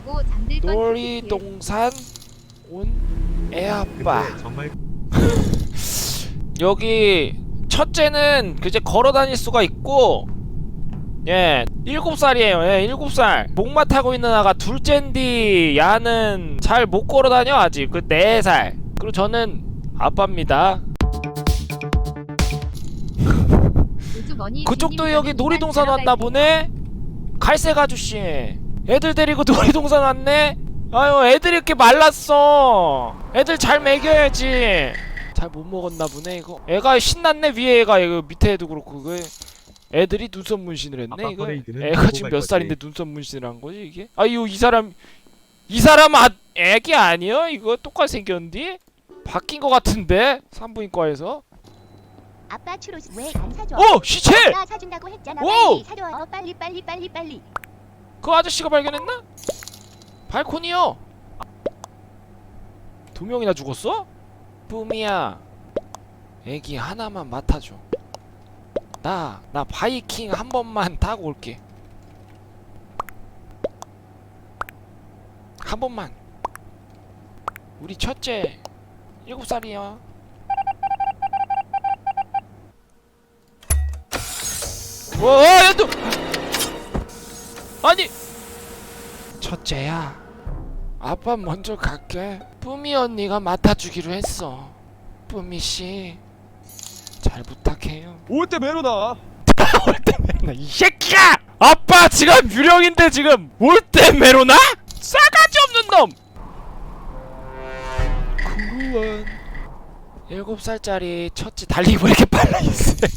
보고 잠들 건 놀이동산 온 애아빠. 정말 여기 첫째는 그제 걸어 다닐 수가 있고 예 일곱 살이에요. 예 일곱 살. 목마 타고 있는 아가 둘째인디 야는 잘 못 걸어 다녀 아직. 그 네 살. 그리고 저는 아빠입니다. 우주머니 그쪽도 여기 놀이동산 왔나. 보네? 갈색 아저씨 애들 데리고 놀이동산 왔네? 아유 애들 이렇게 말랐어. 애들 잘 먹여야지. 잘 못 먹었나 보네 이거. 애가 신났네 위에 애가. 이거 밑에 애도 그렇고 그 애들이 눈썹 문신을 했네 이거. 애가 지금 갈 몇. 살인데 눈썹 문신을 한 거지 이게? 아유 이 사람 이 사람 아 애기 아니야? 이거 똑같이 생겼는데? 바뀐 거 같은데? 산부인과에서? 아빠 추로스 왜안 사줘? 어 시체! 나 사준다고 했잖아. 오! 빨리 사줘. 어, 빨리 빨리 빨리 빨리. 그 아저씨가 발견했나? 발코니요. 두 명이나 죽었어? 뿜이야. 애기 하나만 맡아줘. 나, 나 바이킹 한 번만 타고 올게. 한 번만. 우리 첫째 일곱 살이야. 와, 야, 또 아니! 첫째야. 아빠 먼저 갈게. 뿌미 언니가 맡아주기로 했어. 뿌미 씨잘 부탁해요. 올때 메로나 이 새끼야! 아빠 지금 유령인데 지금 올 때 메로나? 싸가지 없는 놈! 구원. 일곱 살짜리 첫째 달리기 왜 이렇게 빨라 이 새끼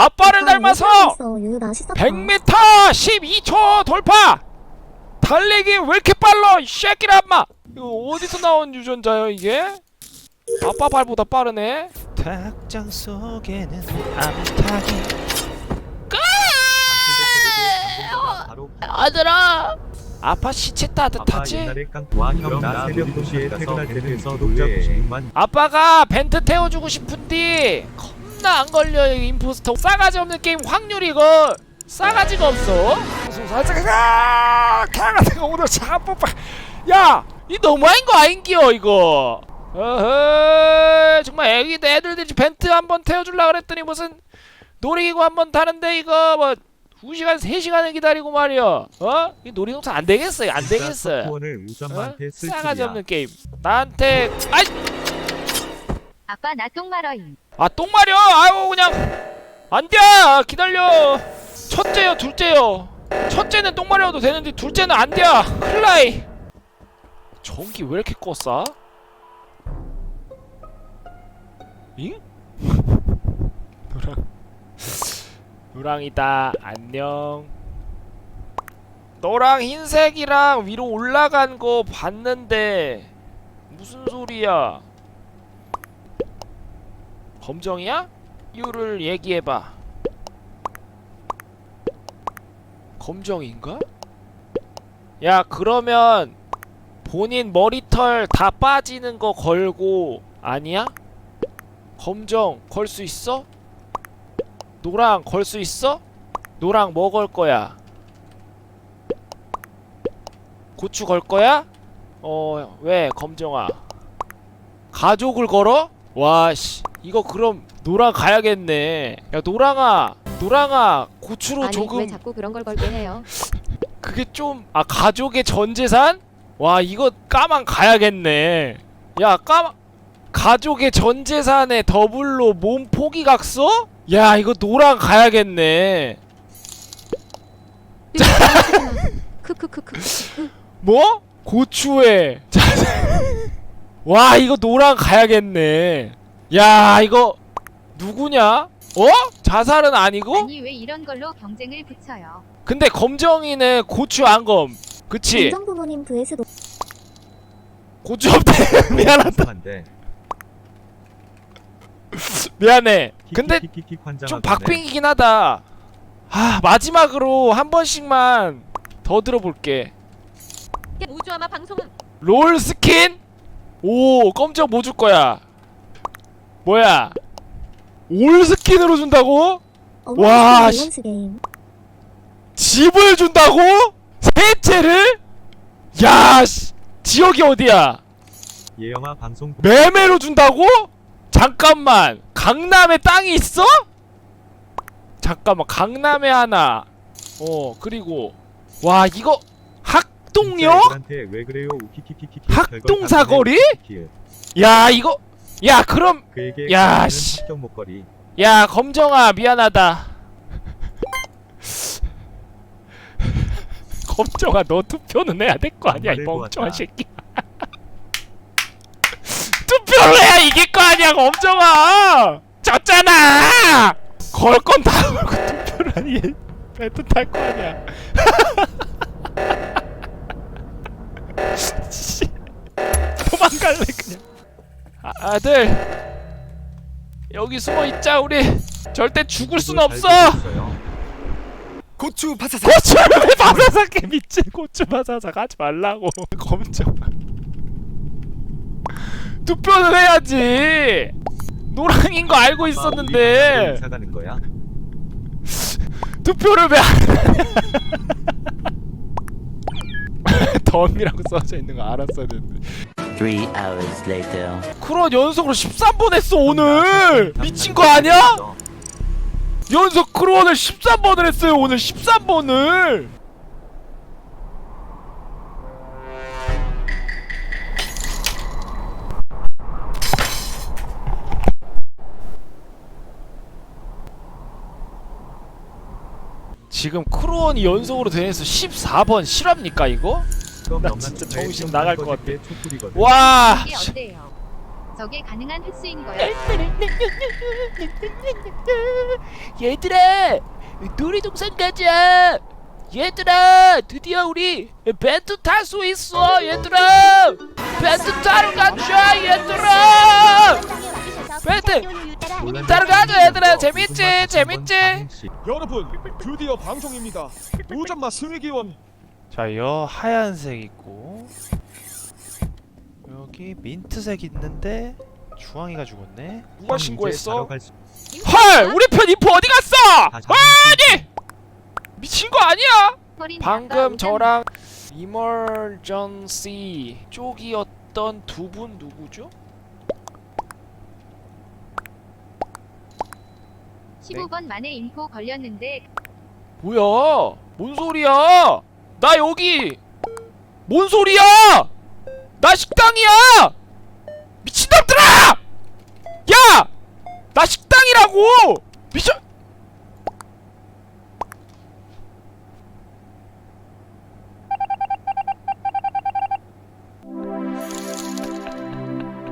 아빠를 닮아서 100m 12초 돌파! 달리기 왜 이렇게 빨라 이 새끼라 엄마! 이거 어디서 나온 유전자요 이게? 아빠 발보다 빠르네. 닭장 속에는 암탉이. 바로 아들아! 아빠 시체 따뜻하지? 옛날에 깡와 형나 새벽 2시에 퇴근할 때는 구독자 90만 아빠가 벤트 태워주고 싶은데 겁나 안 걸려 이 임포스터. 싸가지 없는 게임 확률이 이거 싸가지가 없어. 살짝 강아지가 오늘 차가 뽑아 야이 너무한 거 아닌기요 이거. 어허 정말 애기 애들들이 벤트 한번 태워줄라 그랬더니 무슨 놀이기구 한번 타는데 이거 뭐 2시간 3시간을 기다리고 말이야. 어? 이 놀이동산 안 되겠어요 안 되겠어요. 어? 싸가지 없는 게임. 나한테 아이! 아빠 나 똥마러임 아 똥마려. 아유 그냥. 안돼. 기다려. 첫째요 둘째요. 첫째는 똥마려도 되는데 둘째는 안돼. 큰일나이. 전기 왜 이렇게 껐어? 잉? 노랑 노랑이다. 안녕. 너랑 흰색이랑 위로 올라간 거 봤는데 무슨 소리야 검정이야? 이유를 얘기해봐. 검정인가? 야 그러면 본인 머리털 다 빠지는 거 걸고 아니야? 검정 걸 수 있어? 노랑 걸 수 있어? 노랑 뭐 걸 거야? 고추 걸 거야? 어 왜 검정아 가족을 걸어? 와 씨 이거 그럼 노랑 가야겠네 야 노랑아 노랑아 고추로 아니 조금 왜 자꾸 그런 걸 걸게 해요? 그게 좀 아 가족의 전 재산? 와 이거 까만 가야겠네 야 까만 가족의 전 재산에 더블로 몸 포기 각서? 야 이거 노랑 가야겠네 크크크크. 뭐? 고추에 와 이거 노랑 가야겠네 야 이거 누구냐? 어? 자살은 아니고? 아니 왜 이런 걸로 경쟁을 붙여요 근데 검정이는 고추 안검 그치? 검정 부모님 vs도 고추 없대 미안하다 한데 미안해 근데 좀. 박빙이긴 하다 아 마지막으로 한 번씩만 더 들어볼게 우주아마 방송은 롤 스킨? 오 검정 뭐 줄 거야 뭐야 올 스킨으로 준다고? 와, 씨. 밸런스 게임. 집을 준다고? 세 채를? 야 씨, 지역이 어디야 예영아 방송 매매로 준다고? 잠깐만 강남에 땅이 있어? 잠깐만 강남에 하나 어 그리고 와 이거 학동역? 학동 사거리? 키키키키. 야 이거 야 그럼 그에게 야, 가는 씨. 합격 목걸이. 야 검정아 미안하다. 검정아 너 투표는 해야 될 거 아니야 이 멍청한 보았다. 새끼. 투표를 해야 이길 거 아니야 검정아! 졌잖아! 걸 건 다 걸고 투표를 하니 배트 탈거 아니야. 씨, 도망갈래 그냥 아, 아들. 여기 숨어 있자 우리. 절대 죽을 순 없어. 고추 바사삭 고추를 왜 바사삭해 미친 고추 바사삭 하지 말라고. 검정 투표는 해야지. 노랑인 거 알고 있었는데. 이사 가는 거야? 투표를 왜 안 덤이라고 써져 있는 거 알았어야 되는데 Three hours later. 크론 연속으로 13번 했어 오늘 미친 거 아니야? 연속 크론을 13번을 했어요 오늘 13번을 지금 크론이 연속으로 되면서 14번 실합니까 이거? 나 진짜 내 정신 나갈 볼것때 촛불이거든. 와 이게 어때요? 저게 가능한 횟수인 거야? 얘들아 놀이동산 가자 얘들아 드디어 우리 벤트 탈 수 있어 얘들아 벤트 타러 가자 얘들아 따로 가자, 얘들아. 재밌지? 재밌지? 여러분 드디어 방송입니다 오전마 승리기원 자, 여 하얀색 있고 여기 민트색 있는데 주황이가 죽었네. 누가 신고했어? 헐, 우리 편 인포 어디 갔어? 다 잡은 아니, 미친 거 아니야? 방금 저랑 이멀전시 쪽이었던 두 분 누구죠? 15번 만에 인포 걸렸는데 뭐야? 뭔 소리야? 나 여기 뭔 소리야? 나 식당이야! 미친놈들아! 야! 나 식당이라고! 미쳐!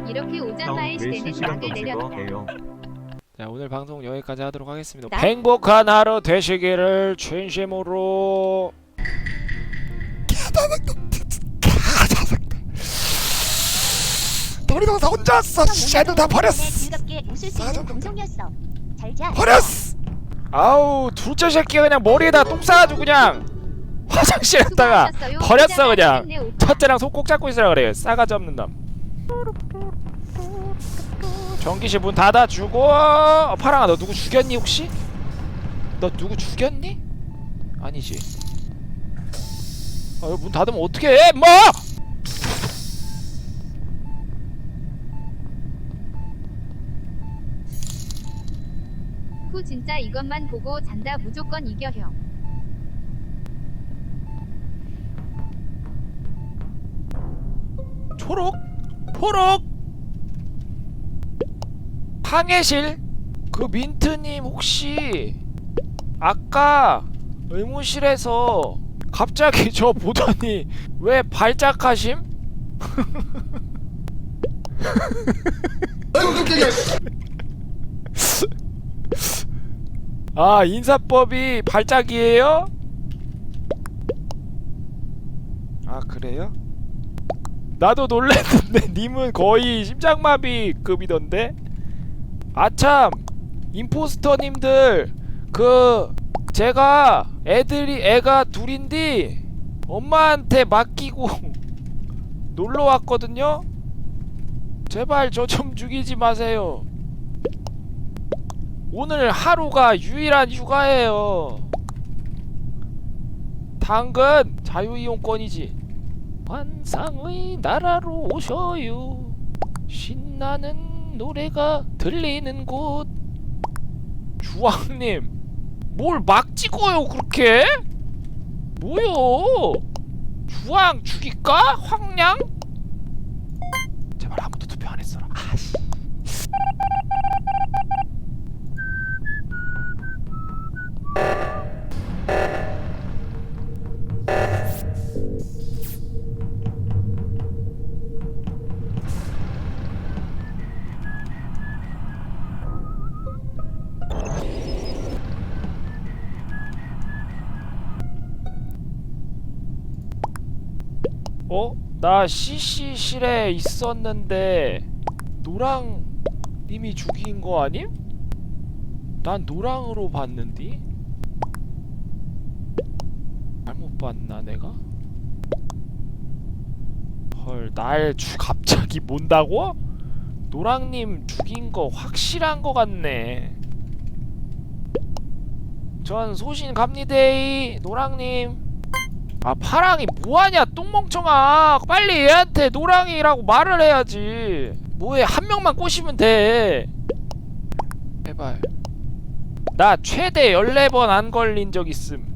이렇게 형, 오장마의 왜 시대는 막을 내려놓다. 자 오늘 방송 여기까지 하도록 하겠습니다. 나- 행복한 하루 되시기를 진심으로 놀이동산 혼자 왔어 씨 애들 다 버렸어 즐겁게 웃을 수 있는 방송이었어. 잘 자. 버렸어 아우 둘째 새끼 그냥 머리에다 똥 싸가지고 그냥 화장실 갔다가 수고하셨어요. 버렸어, 그냥. 첫째랑 손 꼭 잡고 있으라 그래요. 싸가지 없는 놈. 전기실 문 닫아주고 어, 파랑아 너 누구 죽였니 혹시? 너 누구 죽였니? 아니지. 아, 문 닫으면 어떻게 해? 뭐? 후 진짜 이것만 보고 잔다 무조건 이겨 형. 초록? 포록? 항해실? 그 민트님 혹시 아까 의무실에서 갑자기 저 보더니 왜 발작하심? 아 인사법이 발작이에요? 아 그래요? 나도 놀랬는데 님은 거의 심장마비 급이던데? 아참 임포스터님들 그 제가 애들이 애가 둘인데 엄마한테 맡기고 놀러 왔거든요? 제발 저 좀 죽이지 마세요. 오늘 하루가 유일한 휴가예요. 당근 자유이용권이지. 환상의 나라로 오셔요. 신나는 노래가 들리는 곳 주왕님 뭘 막 찍어요 그렇게? 뭐요 주왕 죽일까? 황량? 제발 아무도 투표 안 했어라 아씨 어? 나 CC실에 있었는데 노랑 님이 죽인 거 아님? 난 노랑으로 봤는디? 잘못 봤나 내가? 헐, 날 주, 갑자기 몬다고? 노랑님 죽인 거 확실한 거 같네. 전 소신 갑니데이 노랑님. 아 파랑이 뭐하냐 똥멍청아. 빨리 얘한테 노랑이라고 말을 해야지. 뭐해 한 명만 꼬시면 돼. 제발. 나 최대 14번 안 걸린 적 있음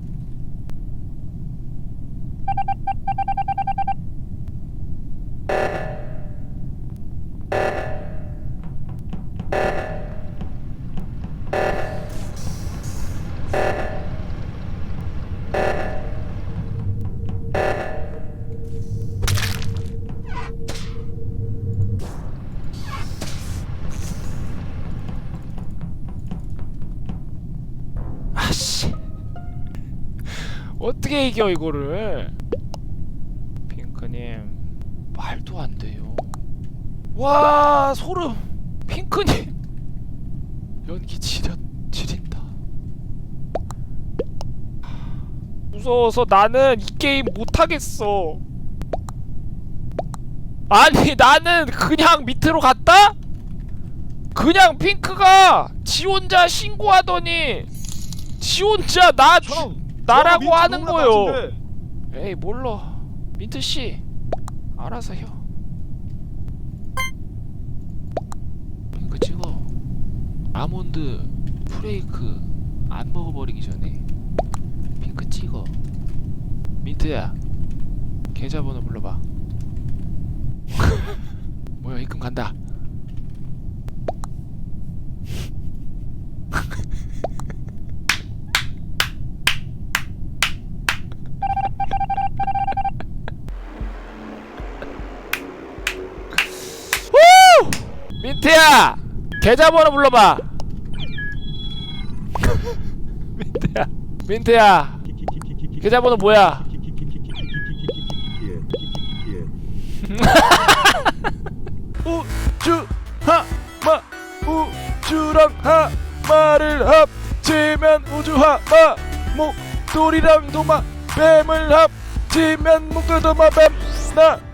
어떻게 이겨 이거를? 핑크님 말도 안 돼요. 와 소름! 핑크님! 연기 지려 지린다. 무서워서 나는 이 게임 못하겠어. 아니 나는 그냥 밑으로 갔다? 그냥 핑크가 지 혼자 신고하더니 지 혼자 나 주- 형 나라고 저거 하는 민트 거요. 에이 몰라 민트 씨 알아서 해. 핑크 찍어. 아몬드 프레이크 안 먹어버리기 전에 핑크 찍어. 민트야 계좌번호 불러봐. 뭐야 입금 간다. 계좌번호 불러봐. 민트야. 민트야. 계좌번호 뭐야? 우주 하마 우주랑 하마를 합치면 우주 하마 목돌이랑 도마. 뱀을 합치면 목돌 도마. 뱀나